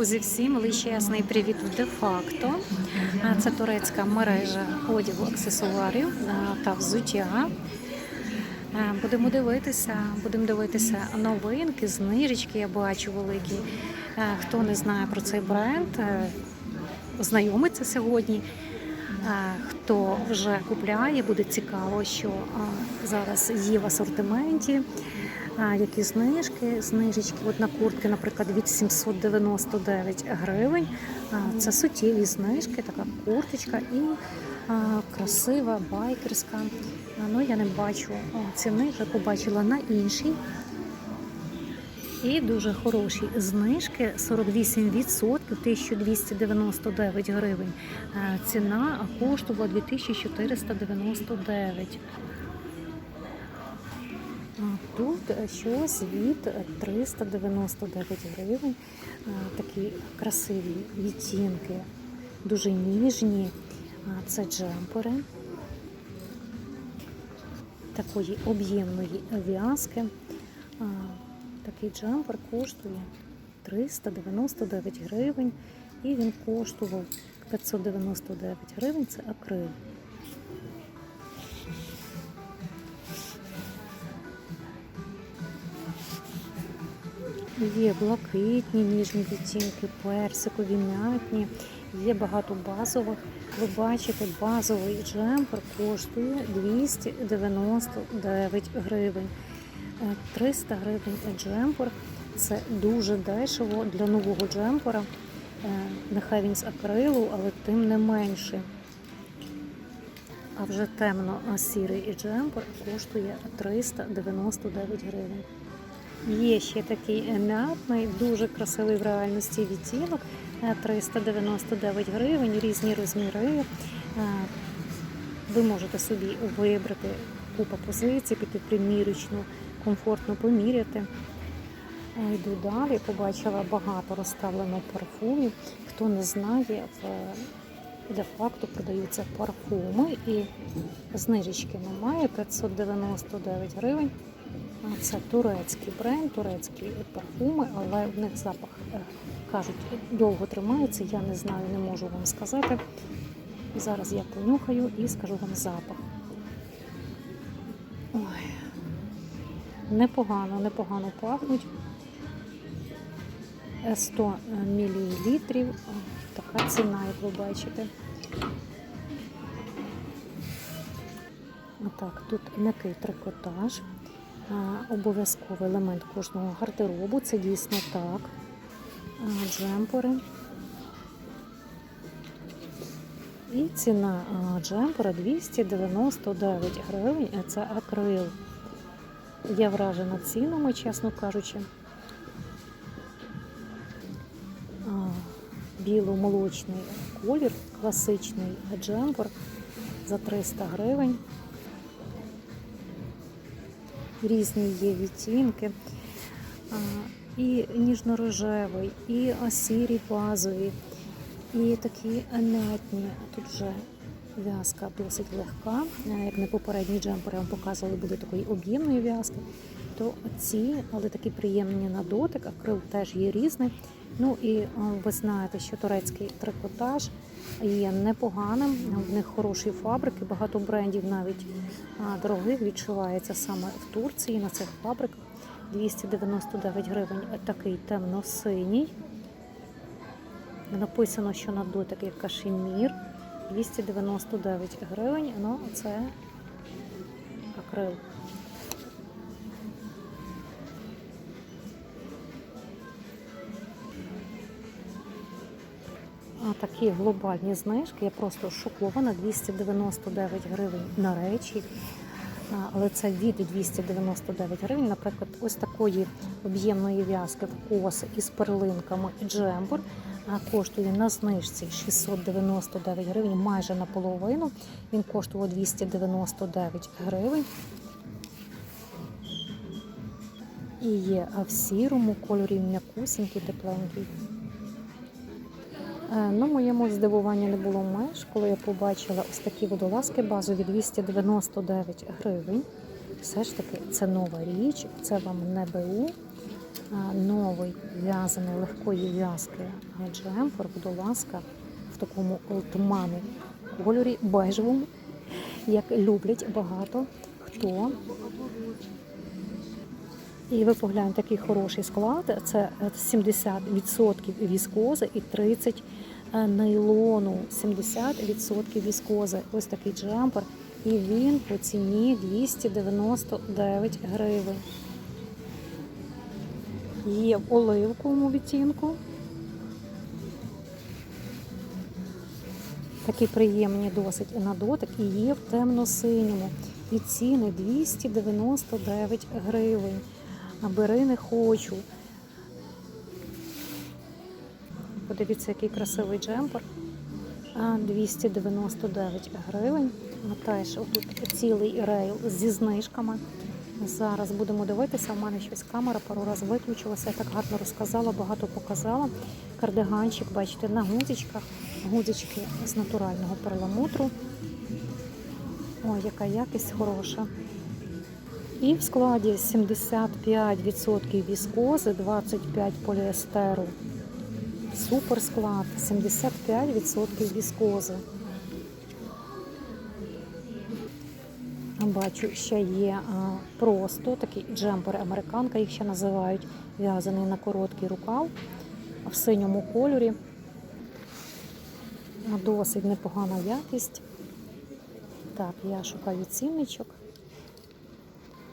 Друзі, всім величезний привіт де-факто. Це турецька мережа одягу, аксесуарів та взуття. Будемо дивитися, будемо дивитися новинки, знижечки, я бачу великі. Хто не знає про цей бренд, знайомиться сьогодні. Хто вже купляє, буде цікаво, що зараз є в асортименті. А, які знижки, знижечки от на куртки, наприклад, від 799 гривень. Це суттєві знижки, така курточка і а, красива байкерська. А, Ну, я не бачу ціни, вже побачила на іншій. І дуже хороші знижки 48%, 1299 гривень. Ціна коштувала 2499. А Тут щось від 399 гривень. Такі красиві відтінки, дуже ніжні. Це джемпери такої об'ємної в'язки. Такий джемпер коштує 399 гривень і він коштував 599 гривень. Це акрил. Є блакитні ніжні відтінки, персикові, м'ятні, є багато базових. Ви бачите, базовий джемпер коштує 299 гривень. Е, 300 гривень джемпер. Це дуже дешево для нового джемпера. Е, Нехай він з акрилу, але тим не менше. А вже темно-сірий джемпер коштує 399 гривень. Є ще такий м'ятний, дуже красивий в реальності відтінок. е, 399 гривень, різні розміри. Е, Ви можете собі вибрати купа позицій, піти примірочну, комфортно поміряти. Е, Йду далі, побачила багато розставлено парфумів. Хто не знає, факту продаються парфуми і знижечки немає 599 гривень. Це турецький бренд, турецькі парфуми, але в них запах е, кажуть довго тримається. Я не знаю, не можу вам сказати. Зараз я понюхаю і скажу вам запах. Ой, непогано, непогано пахнуть. Е, 100 мл. Така ціна, як ви бачите. Отак, тут м'який трикотаж. Обов'язковий елемент кожного гардеробу. Це дійсно так. А, Джемпери. І ціна джемпера 299 гривень. а Це акрил. Я вражена цінами, чесно кажучи. Біло-молочний колір, класичний джемпер за 300 гривень. Різні є відтінки. І ніжно-рожевий, і сірі базові, і такі енетні. Тут вже в'язка досить легка. Як на попередній джемпер я вам показували, буде такої об'ємної в'язки. То ці, але такі приємні на дотик, акрил теж є різний. Ну і е, ви знаєте, що турецький трикотаж є непоганим. В них хороші фабрики, багато брендів навіть дорогих відчувається саме в Турції на цих фабриках. 299 гривень такий темно-синій. Написано, що на дотик як кашемір. 299 гривень, ну це акрил. Такі глобальні знижки, я просто шокована. 299 гривень на речі. Але це від 299 гривень. Наприклад, ось такої об'ємної в'язки в коси із перлинками джембур коштує на знижці 699 гривень, майже наполовину. Він коштував 299 гривень. І є в сірому кольорі м'якусінький, тепленький. Е, Ну, моєму здивуванню не було меж, коли я побачила ось такі водолазки базові 299 гривень. Все ж таки, це нова річ, це вам не БУ. а, новий в'язаний легкої в'язки джемпер, будь ласка, в такому олтмані кольорі бежевому, як люблять багато хто. І ви погляньте, такий хороший склад. Це е, 70% віскози і 30% нейлону. 70% віскози. Ось такий джемпер. І він по ціні 299 гривень. Є в оливковому відтінку. Такі приємні досить на дотик, і є в темно-синьому. І ціни 299 гривень. А бери не хочу. Подивіться, який красивий джемпер. 299 гривень. Теж тут цілий рейл зі знижками. Зараз будемо дивитися. У мене щось камера пару разів виключилася. Я так гарно розказала, багато показала. Кардиганчик, бачите, на гудзичках. Гудзички з натурального перламутру. Ой, яка якість хороша. І в складі 75% віскози, 25 поліестеру. Супер склад, 75% віскози. Бачу, ще є просто такий джемпер американка, їх ще називають, в'язаний на короткий рукав в синьому кольорі. Досить непогана якість. Так, я шукаю цінничок.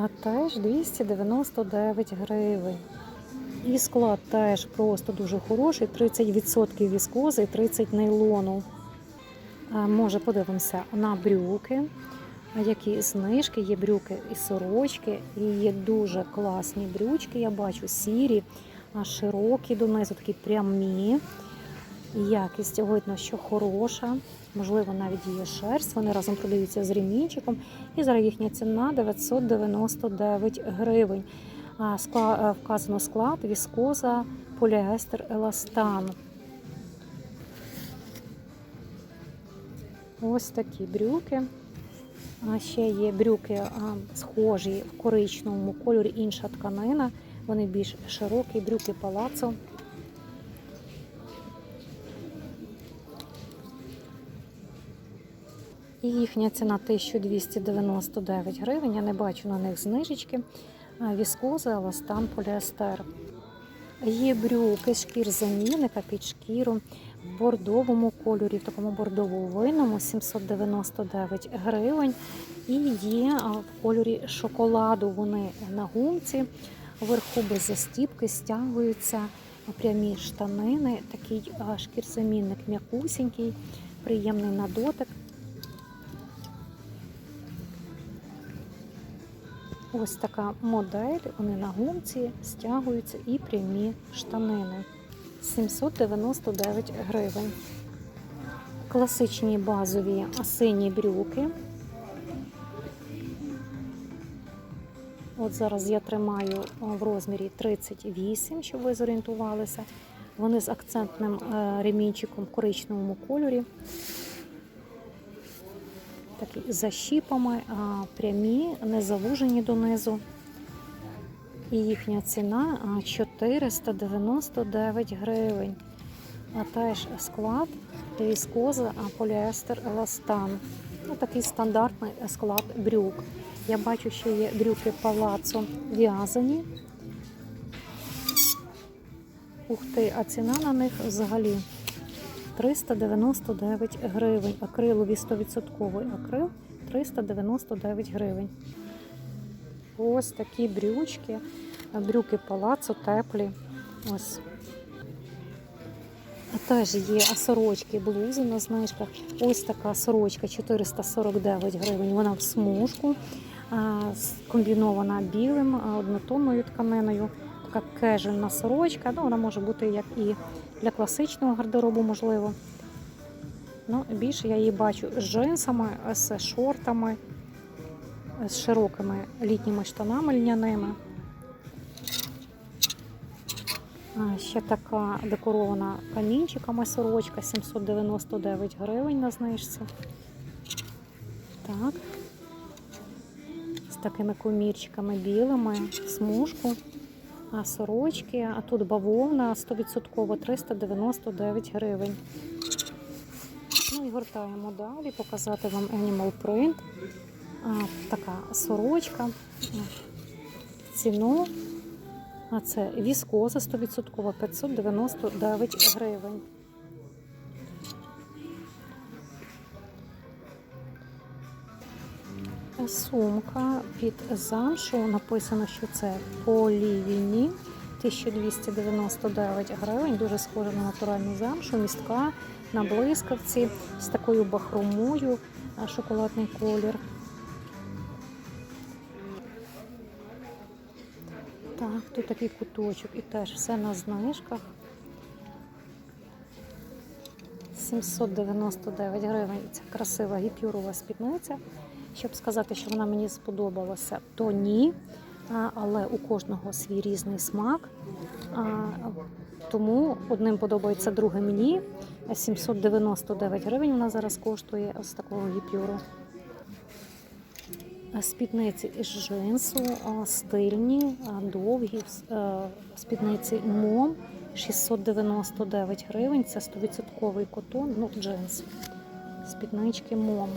А теж 299 гривень. І склад теж просто дуже хороший. 30% віскози і 30 нейлону. Може, подивимося на брюки. Які знижки, є брюки і сорочки, і є дуже класні брючки, я бачу, сірі, широкі донизу, такі прямі. Якість видно, що хороша, можливо, навіть є шерсть. Вони разом продаються з ремінчиком. І зараз їхня ціна 999 гривень. Скла- е, Вказано склад, віскоза, поліестер, еластан. Ось такі брюки. А ще є брюки схожі в коричневому кольорі, інша тканина. Вони більш широкі, брюки палацо. І їхня ціна 1299 гривень. Я не бачу на них знижечки. Віскоза, еластан, поліестер. Є брюки, шкір замінника під шкіру в бордовому кольорі, в такому бордово-винному 799 гривень. І є в кольорі шоколаду. Вони на гумці, вверху без застіпки стягуються прямі штанини. Такий шкір-замінник м'якусінький, приємний на дотик. Ось така модель, вони на гумці стягуються і прямі штанини. 799 гривень. Класичні базові сині брюки. От зараз я тримаю в розмірі 38, щоб ви зорієнтувалися. Вони з акцентним е, ремінчиком в коричневому кольорі. Защіпами, а, прямі, не завужені донизу. І їхня ціна 499 гривень. А теж склад віскоза, поліестер еластан. Ну, такий стандартний склад брюк. Я бачу, що є брюки палацо в'язані. Ух ти, а ціна на них взагалі 399 гривень. Акрилові 100% акрил 399 гривень. Ось такі брючки, брюки палацо теплі. Ось. А Теж є сорочки, блузи на знижках. Ось така сорочка 449 гривень. Вона в смужку, комбінована білим, однотонною тканиною. Така кежельна сорочка. Ну, вона може бути як і для класичного гардеробу, можливо. Ну, більше я її бачу з джинсами, з шортами, з широкими літніми штанами льняними. Ще така декорована камінчиками сорочка 799 гривень на знижці. Так. З такими комірчиками білими, смужку. А сорочки, а тут бавовна 100% 399 гривень. Ну і гортаємо далі, показати вам Animal Print. А, така сорочка. Ціну. А це віскоза 100% 599 гривень. Сумка під замшу. Написано, що це полівіні 1299 гривень. Дуже схожа на натуральну замшу, містка на блискавці з такою бахромою, шоколадний колір. Так, тут такий куточок і теж все на знижках. 799 гривень. Ця красива гіпюрова спідниця. Щоб сказати, що вона мені сподобалася, то ні. Але у кожного свій різний смак. Тому одним подобається, другим ні. 799 гривень вона зараз коштує ось такого гіпюру. Спідниці із джинсу, стильні, довгі, спідниці МОМ 699 гривень. Це 100% котон, ну джинс. Спіднички МОМ.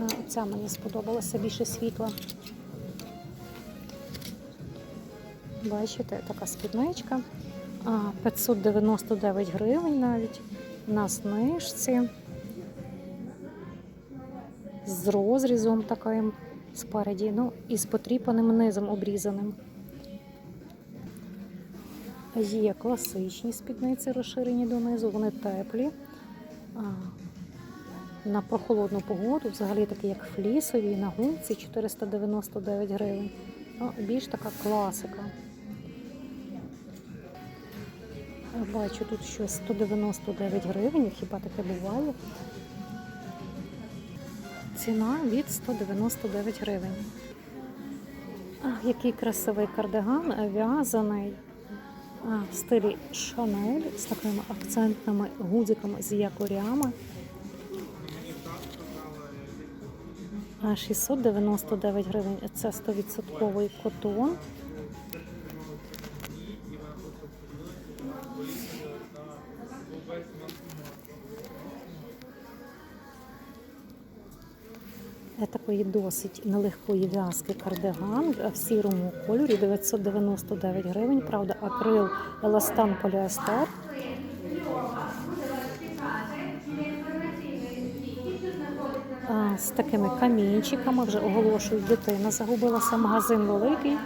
А, Ця мені сподобалася більше світла. Бачите, така спідничка. 599 гривень навіть на знижці. З розрізом таким спереді, ну і з потріпаним низом обрізаним. Є класичні спідниці, розширені донизу, вони теплі. На прохолодну погоду, взагалі такі як флісові, на гумці 499 гривень. Ну, більш така класика. Бачу тут щось 199 гривень, хіба таке буває. Ціна від 199 гривень. Ах, який красивий кардиган, в'язаний в стилі Шанель з такими акцентними гудзиками з якорями. 699 гривень це 100% котон. Такої досить нелегкої в'язки кардиган в сірому кольорі 999 гривень. Правда, акрил еластан поліестер. З такими камінчиками вже оголошують, дитина загубилася. Магазин великий.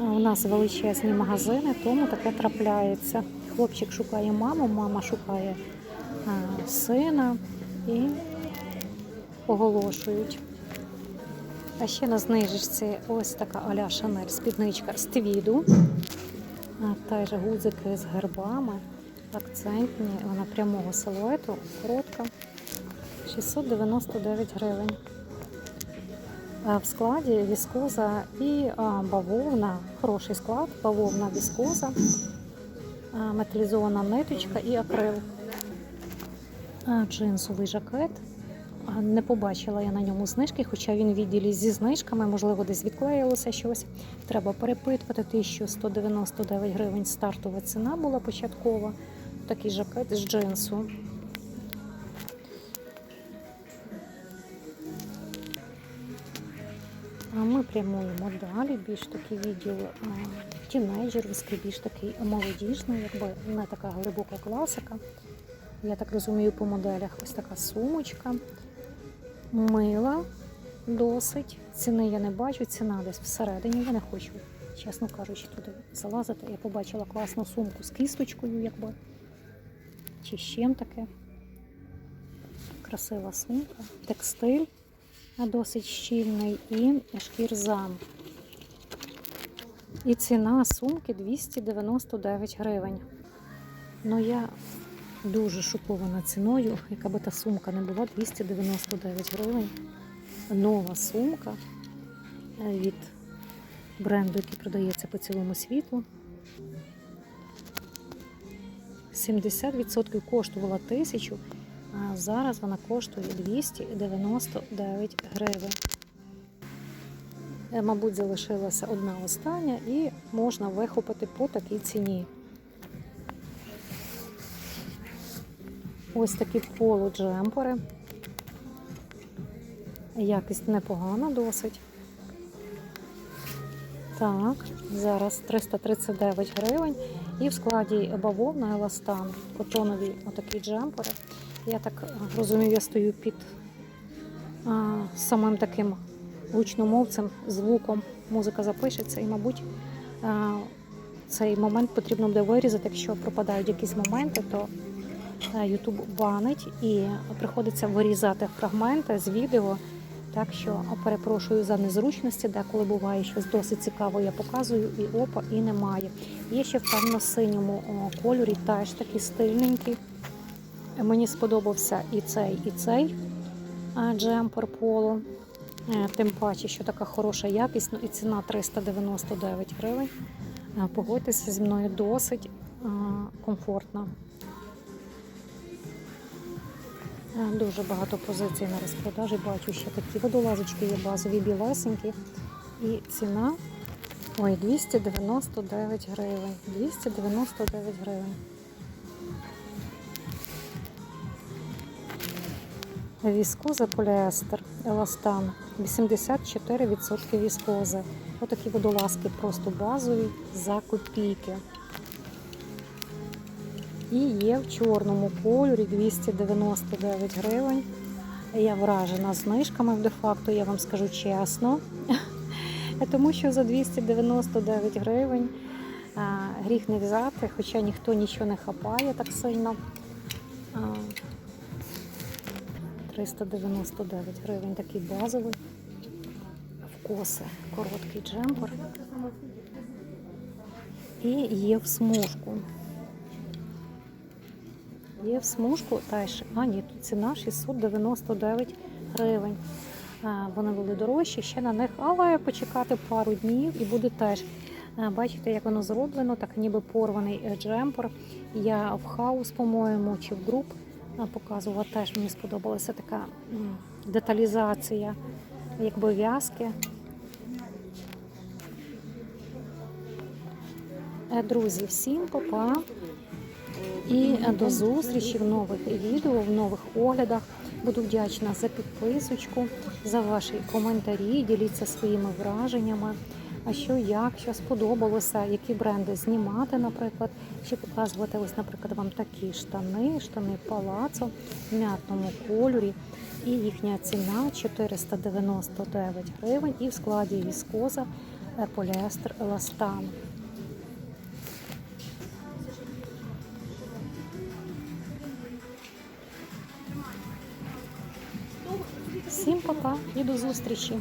У нас величезні магазини, тому таке трапляється. Хлопчик шукає маму, мама шукає сина і оголошують. А ще на знижечці ось така аля Шанель спідничка з твіду. Теж гудзики з гербами, акцентні, вона прямого силуету, коротка. 699 гривень. В складі віскоза і бавовна, хороший склад, бавовна віскоза, металізована ниточка і акрил. Джинсовий жакет. Не побачила я на ньому знижки, хоча він відділі зі знижками, можливо, десь відклеїлося щось. Треба перепитувати. 1199 гривень стартова ціна була початкова. Такий жакет з джинсу. А ми прямуємо далі. Більш такий відділ а, тінейджерівський, більш такий молодіжний, якби не така глибока класика. Я так розумію, по моделях ось така сумочка. Мила досить. Ціни я не бачу, ціна десь всередині. Я не хочу, чесно кажучи, туди залазити. Я побачила класну сумку з кісточкою, якби. Чи з чим таке. Красива сумка. Текстиль досить щільний і шкірзам. І ціна сумки 299 гривень. Ну я дуже шокована ціною, яка би та сумка не була, 299 гривень. Нова сумка е, від бренду, який продається по цілому світу. 70% коштувала 1000, а зараз вона коштує 299 гривень. Е, Мабуть, залишилася одна остання і можна вихопити по такій ціні. Ось такі полуджемпери. Якість непогана досить. Так, зараз 339 гривень. І в складі бавовна еластан, котонові отакі джемпери. Я так е, розумію, я стою під а, самим таким гучномовцем, звуком. Музика запишеться, і, мабуть, а, цей момент потрібно буде вирізати. Якщо пропадають якісь моменти, то YouTube банить і приходиться вирізати фрагменти з відео. Так що перепрошую за незручності, деколи буває щось досить цікаво, я показую і опа, і немає. Є ще в темно-синьому кольорі, теж такий стильненький. Мені сподобався і цей, і цей джемпер поло. Е, Тим паче, що така хороша якість, ну і ціна 399 гривень. Е, Погодьтеся зі мною досить а, Дуже багато позицій на розпродажі. Бачу, ще такі водолазочки є базові білесенькі. І ціна ой, 299 гривень. 299 гривень. Віскоза поліестер, еластан. 84% віскози. Отакі водолазки просто базові за копійки. І є в чорному кольорі 299 гривень. Я вражена знижками де-факто, я вам скажу чесно. Тому що за 299 гривень гріх не взяти, хоча ніхто нічого не хапає так сильно. 399 гривень такий базовий. Коси короткий джемпер. І є в смужку. Є в смужку теж. А, ні, тут ціна 699 гривень. Вони були дорожчі, ще на них, але почекати пару днів і буде теж. Бачите, як воно зроблено, так ніби порваний джемпер. Я в хаус, по-моєму, чи в груп показувала теж. Мені сподобалася така деталізація, якби в'язки. Е, Друзі, всім па-па! І до зустрічі в нових відео, в нових оглядах. Буду вдячна за підписочку, за ваші коментарі. Діліться своїми враженнями. А що як, що сподобалося, які бренди знімати, наприклад, чи показувати ось, наприклад, вам такі штани, штани палацо в м'ятному кольорі. І їхня ціна 499 гривень. І в складі віскоза е, поліестер еластан. Пока і до зустрічі!